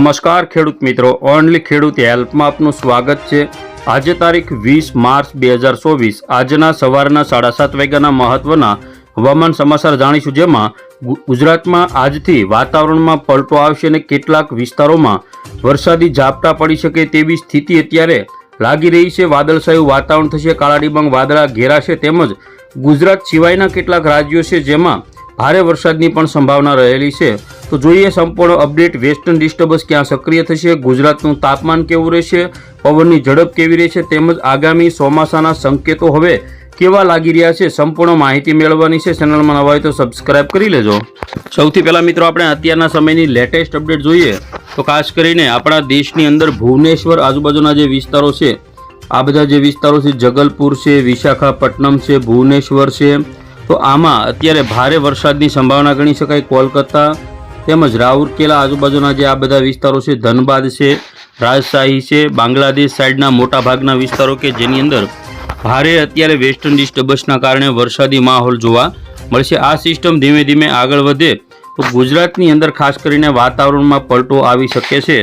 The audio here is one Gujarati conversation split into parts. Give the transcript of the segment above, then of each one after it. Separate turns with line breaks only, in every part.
નમસ્કાર ખેડૂત મિત્રો, ઓનલી ખેડૂત હેલ્પમાં આપનું સ્વાગત છે. આજે તારીખ વીસ માર્ચ બે હજાર ચોવીસ, આજના સવારના સાડા સાત વાગ્યાના મહત્વના હવામાન સમાચાર જાણીશું જેમાં ગુજરાતમાં આજથી વાતાવરણમાં પલટો આવશે અને કેટલાક વિસ્તારોમાં વરસાદી ઝાપટા પડી શકે તેવી સ્થિતિ અત્યારે લાગી રહી છે. વાદળછાયું વાતાવરણ થશે કાળા ડિબાંગ વાદળા ઘેરાશે તેમજ ગુજરાત સિવાયના કેટલાક રાજ્યો છે જેમાં ભારે વરસાદની પણ સંભાવના રહેલી છે. તો જોઈએ સંપૂર્ણ અપડેટ વેસ્ટર્ન ડિસ્ટર્બન્સ ક્યાં સક્રિય થશે, ગુજરાતનું તાપમાન કેવું રહેશે, પવનની ઝડપ કેવી રહેશે તેમજ આગામી ચોમાસાના સંકેતો હવે કેવા લાગી રહ્યા છે સંપૂર્ણ માહિતી મેળવવાની છે. ચેનલમાં નવા હોય તો સબસ્ક્રાઇબ કરી લેજો. સૌથી પહેલાં મિત્રો આપણે અત્યારના સમયની લેટેસ્ટ અપડેટ જોઈએ. તો ખાસ કરીને આપણા દેશની અંદર ભુવનેશ્વર આજુબાજુના જે વિસ્તારો છે, આ બધા જે વિસ્તારો છે, જગલપુર છે, વિશાખાપટ્ટનમ છે, ભુવનેશ્વર છે તો આમાં અત્યારે ભારે વરસાદની સંભાવના ગણી શકાય કોલકાતા તેમજ રાઉરકેલા આજુબાજુના જે આ બધા વિસ્તારો છે, ધનબાદ છે, રાજશાહી છે, બાંગ્લાદેશ સાઈડના મોટા ભાગના વિસ્તારો કે જેની અંદર ભારે અત્યારે વેસ્ટર્ન ડિસ્ટર્બન્સના કારણે વરસાદી માહોલ જોવા મળશે. આ સિસ્ટમ ધીમે ધીમે આગળ વધે તો ગુજરાતની અંદર ખાસ કરીને વાતાવરણમાં પલટો આવી શકે છે.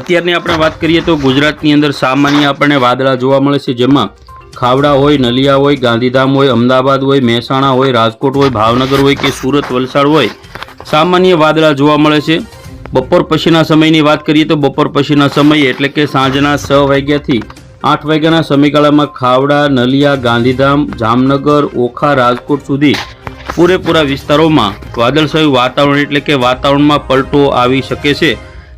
અત્યારની આપણે વાત કરીએ તો ગુજરાતની અંદર સામાન્ય આપણને વાદળા જોવા મળે છે, જેમાં ખાવડા હોય, નલિયા હોય, ગાંધીધામ હોય, અમદાવાદ હોય, મહેસાણા હોય, રાજકોટ હોય, ભાવનગર હોય કે સુરત, વલસાડ હોય, સામાન્ય વાદળા જોવા મળે છે. બપોર પછીના સમયની વાત કરીએ તો બપોર પછીના સમયે એટલે કે સાંજના છ વાગ્યાથી આઠ વાગ્યાના સમયગાળામાં ખાવડા, નલિયા, ગાંધીધામ, જામનગર, ઓખા, રાજકોટ સુધી પૂરેપૂરા વિસ્તારોમાં વાદળછાયું વાતાવરણ એટલે કે વાતાવરણમાં પલટો આવી શકે છે.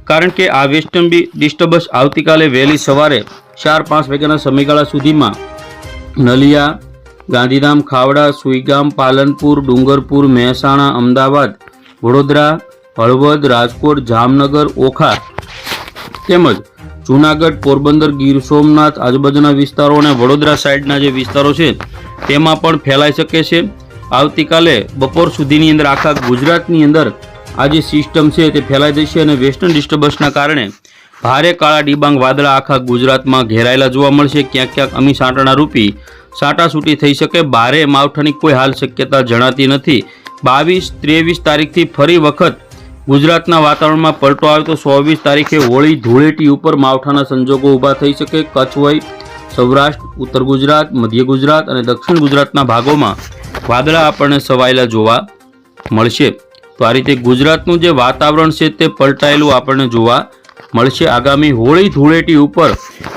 કારણ કે આ વેસ્ટર્ન ડિસ્ટર્બન્સ આવતીકાલે વહેલી સવારે ચાર પાંચ વાગ્યાના સમયગાળા સુધીમાં નલિયા, ગાંધીધામ, ખાવડા, સુઈગામ, પાલનપુર, ડુંગરપુર, મહેસાણા, અમદાવાદ, વડોદરા, હળવદ, રાજકોટ, જામનગર, ઓખા તેમજ જૂનાગઢ, પોરબંદર, ગીર સોમનાથ, આજુબાજુના વિસ્તારો અને વડોદરા સાઈડના જે વિસ્તારો છે, તેમાં પણ ફેલાઈ શકે છે. આવતીકાલે બપોર સુધીની અંદર આખા ગુજરાતની અંદર આ જે સિસ્ટમ છે તે ફેલાઈ જશે અને વેસ્ટર્ન ડિસ્ટર્બન્સના કારણે ભારે કાળા ડિબાંગ વાદળા આખા ગુજરાતમાં ઘેરાયેલા જોવા મળશે. ક્યાંક ક્યાંક અમી સાંટણા રૂપી સાટાસૂટી થઈ શકે. ભારે માવઠાની કોઈ હાલ શક્યતા જણાતી નથી. બાવીસ ત્રેવીસ તારીખથી ફરી વખત ગુજરાતના વાતાવરણમાં પલટો આવે તો ચોવીસ તારીખે હોળી ધૂળેટી ઉપર માવઠાના સંજોગો ઊભા થઈ શકે. કચ્છ હોય સૌરાષ્ટ્ર, ઉત્તર ગુજરાત, મધ્ય ગુજરાત અને દક્ષિણ ગુજરાતના ભાગોમાં વાદળા આપણને સવાયેલા જોવા મળશે. તો આ રીતે ગુજરાતનું જે વાતાવરણ છે તે પલટાયેલું આપણને જોવા મળશે. આગામી હોળી ધૂળેટી ઉપર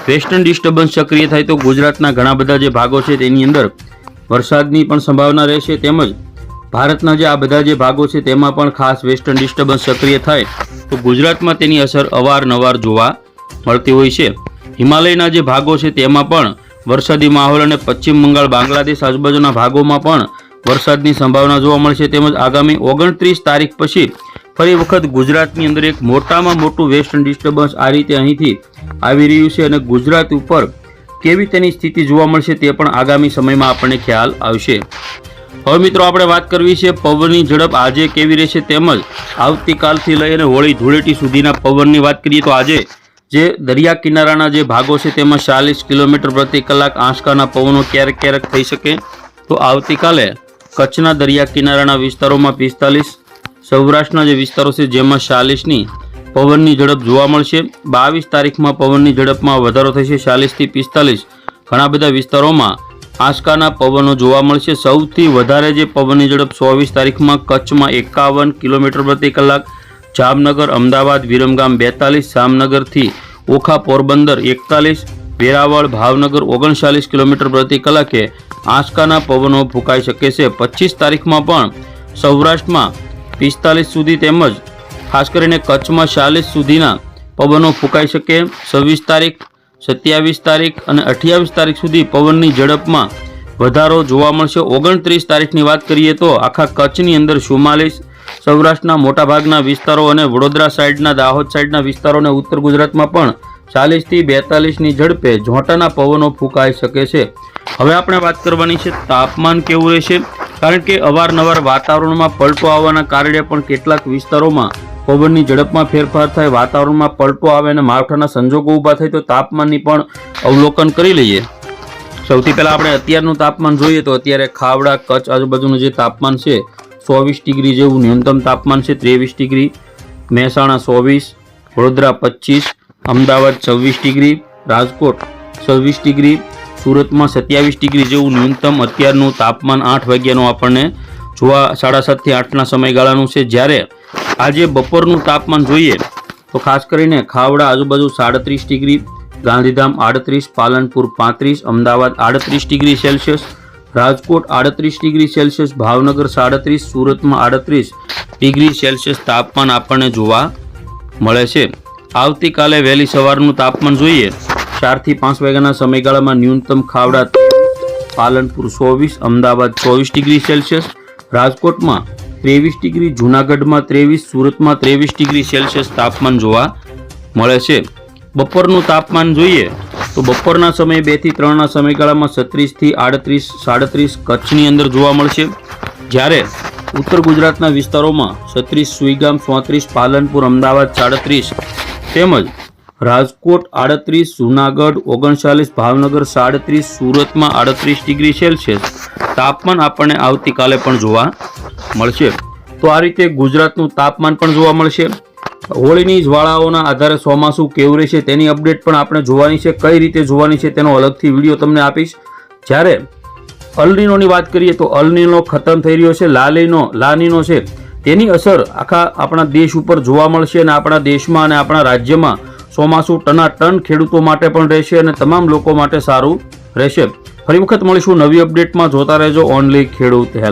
વેસ્ટર્ન ડિસ્ટર્બન્સ સક્રિય થાય તો ગુજરાતના ઘણા બધા જે ભાગો છે તેની અંદર વરસાદની પણ સંભાવના રહેશે તેમજ ભારતના જે આ બધા જે ભાગો છે તેમાં પણ ખાસ વેસ્ટર્ન ડિસ્ટર્બન્સ સક્રિય થાય તો ગુજરાતમાં તેની અસર અવારનવાર જોવા મળતી હોય છે. હિમાલયના જે ભાગો છે તેમાં પણ વરસાદી માહોલ અને પશ્ચિમ બંગાળ, બાંગ્લાદેશ આજુબાજુના ભાગોમાં પણ વરસાદની સંભાવના જોવા મળશે તેમજ આગામી ઓગણત્રીસ તારીખ પછી ફરી વખત ગુજરાતની અંદર એક મોટામાં મોટું વેસ્ટર્ન ડિસ્ટર્બન્સ આ રીતે અહીંથી આવી રહ્યું છે અને ગુજરાત ઉપર કેવી તેની સ્થિતિ જોવા મળશે તે પણ આગામી સમયમાં આપણને ખ્યાલ આવશે. હવે મિત્રો આપણે વાત કરવી છે પવનની ઝડપ આજે કેવી રહેશે તેમજ આવતીકાલથી લઈને હોળી ધૂળેટી સુધીના પવનની વાત કરીએ તો આજે જે દરિયા કિનારાના જે ભાગો છે તેમાં ચાલીસ કિલોમીટર પ્રતિ કલાક આંચકાના પવનો ક્યારેક ક્યારેક થઈ શકે. તો આવતીકાલે કચ્છના દરિયા કિનારાના વિસ્તારોમાં પિસ્તાલીસ સૌરાષ્ટ્રના જે વિસ્તારો છે, જેમાં ચાલીસની પવનની ઝડપ જોવા મળશે. બાવીસ તારીખમાં પવનની ઝડપમાં વધારો થશે. ચાલીસથી પિસ્તાલીસ ઘણા બધા વિસ્તારોમાં આંચકાના પવનો જોવા મળશે. સૌથી વધારે જે પવનની ઝડપ ચોવીસ તારીખમાં કચ્છમાં એકાવન કિલોમીટર પ્રતિ કલાક, જામનગર, અમદાવાદ, વિરમગામ બેતાલીસ, જામનગરથી ઓખા પોરબંદર એકતાલીસ, વેરાવળ, ભાવનગર ઓગણચાલીસ કિલોમીટર પ્રતિ કલાકે આંચકાના પવનો ફૂંકાઈ શકે છે. પચીસ તારીખમાં પણ સૌરાષ્ટ્રમાં પિસ્તાલીસ સુધી તેમજ ખાસ કરીને કચ્છમાં ચાલીસ સુધીના પવનો ફૂંકાઈ શકે. છવ્વીસ તારીખ, સત્યાવીસ તારીખ અને અઠ્યાવીસ તારીખ સુધી પવનની ઝડપમાં વધારો જોવા મળશે. ઓગણત્રીસ તારીખની વાત કરીએ તો આખા કચ્છની અંદર ચુમ્માલીસ, સૌરાષ્ટ્રના મોટાભાગના વિસ્તારો અને વડોદરા સાઈડના, દાહોદ સાઈડના વિસ્તારોને ઉત્તર ગુજરાતમાં પણ ચાલીસથી બેતાલીસની ઝડપે ઝોંટાના પવનો ફૂંકાઈ શકે છે. હવે આપણે વાત કરવાની છે તાપમાન કેવું રહેશે? કારણ કે અવારનવાર વાતાવરણમાં પલટો આવવાના કારણે પણ કેટલાક વિસ્તારોમાં પવનની ઝડપમાં ફેરફાર થાય, વાતાવરણમાં પલટો આવે અને માવઠાના સંજોગો ઊભા થાય તો તાપમાનની પણ અવલોકન કરી લઈએ. સૌથી પહેલાં આપણે અત્યારનું તાપમાન જોઈએ તો અત્યારે ખાવડા, કચ્છ આજુબાજુનું જે તાપમાન છે, ચોવીસ ડિગ્રી જેવું ન્યૂનતમ તાપમાન છે, ત્રેવીસ ડિગ્રી. મહેસાણા ચોવીસ, વડોદરા પચીસ, અમદાવાદ છવ્વીસ ડિગ્રી, રાજકોટ છવ્વીસ ડિગ્રી સુરતમાં સત્યાવીસ ડિગ્રી જેવું ન્યૂનતમ અત્યારનું તાપમાન આઠ વાગ્યાનું આપણને જોવા સાડા સાતથી આઠના સમયગાળાનું છે. જ્યારે આજે બપોરનું તાપમાન જોઈએ તો ખાસ કરીને ખાવડા આજુબાજુ સાડત્રીસ ડિગ્રી, ગાંધીધામ આડત્રીસ, પાલનપુર પાંત્રીસ, અમદાવાદ આડત્રીસ ડિગ્રી સેલ્સિયસ, રાજકોટ આડત્રીસ ડિગ્રી સેલ્સિયસ, ભાવનગર સાડત્રીસ, સુરતમાં આડત્રીસ ડિગ્રી સેલ્સિયસ તાપમાન આપણને જોવા મળે છે. આવતીકાલે વહેલી સવારનું તાપમાન જોઈએ ચારથી પાંચ વાગ્યાના સમયગાળામાં ન્યૂનતમ ખાવડા પાલનપુર ચોવીસ, અમદાવાદ ચોવીસ ડિગ્રી સેલ્સિયસ, રાજકોટમાં ત્રેવીસ ડિગ્રી, જૂનાગઢમાં ત્રેવીસ, સુરતમાં ત્રેવીસ ડિગ્રી સેલ્સિયસ તાપમાન જોવા મળે છે. બપોરનું તાપમાન જોઈએ તો બપોરના સમયે બેથી ત્રણના સમયગાળામાં છત્રીસથી આડત્રીસ, સાડત્રીસ કચ્છની અંદર જોવા મળશે. જ્યારે ઉત્તર ગુજરાતના વિસ્તારોમાં છત્રીસ, સુઈગામ, ચોત્રીસ, પાલનપુર, અમદાવાદ, સાડત્રીસ તેમજ રાજકોટ આડત્રીસ, જૂનાગઢ ઓગણચાલીસ, ભાવનગર સાડત્રીસ, સુરતમાં આડત્રીસ ડિગ્રી સેલ્સિયસ. તાપમાન આપણને આવતીકાલે પણ જોવા મળશે. તો આ રીતે ગુજરાતનું તાપમાન પણ જોવા મળશે. હોળીની જ્વાળાઓના આધારે ચોમાસું કેવું રહેશે તેની અપડેટ પણ આપણે જોવાની છે. કઈ રીતે જોવાની છે તેનો અલગથી વીડિયો તમને આપીશ. જ્યારે અલનીનોની વાત કરીએ તો અલનીનો ખતમ થઈ રહ્યો છે, લાલીનો, લાનીનો છે. તેની અસર આખા આપણા દેશ ઉપર જોવા મળશે અને આપણા દેશમાં અને આપણા રાજ્યમાં ચોમાસું ટનાટન ખેડૂતો માટે પણ રહેશે અને તમામ લોકો માટે સારું રહેશે. ફરી વખત મળીશું નવી અપડેટમાં. જોતા રહેજો ઓનલી ખેડૂત હેલ્પ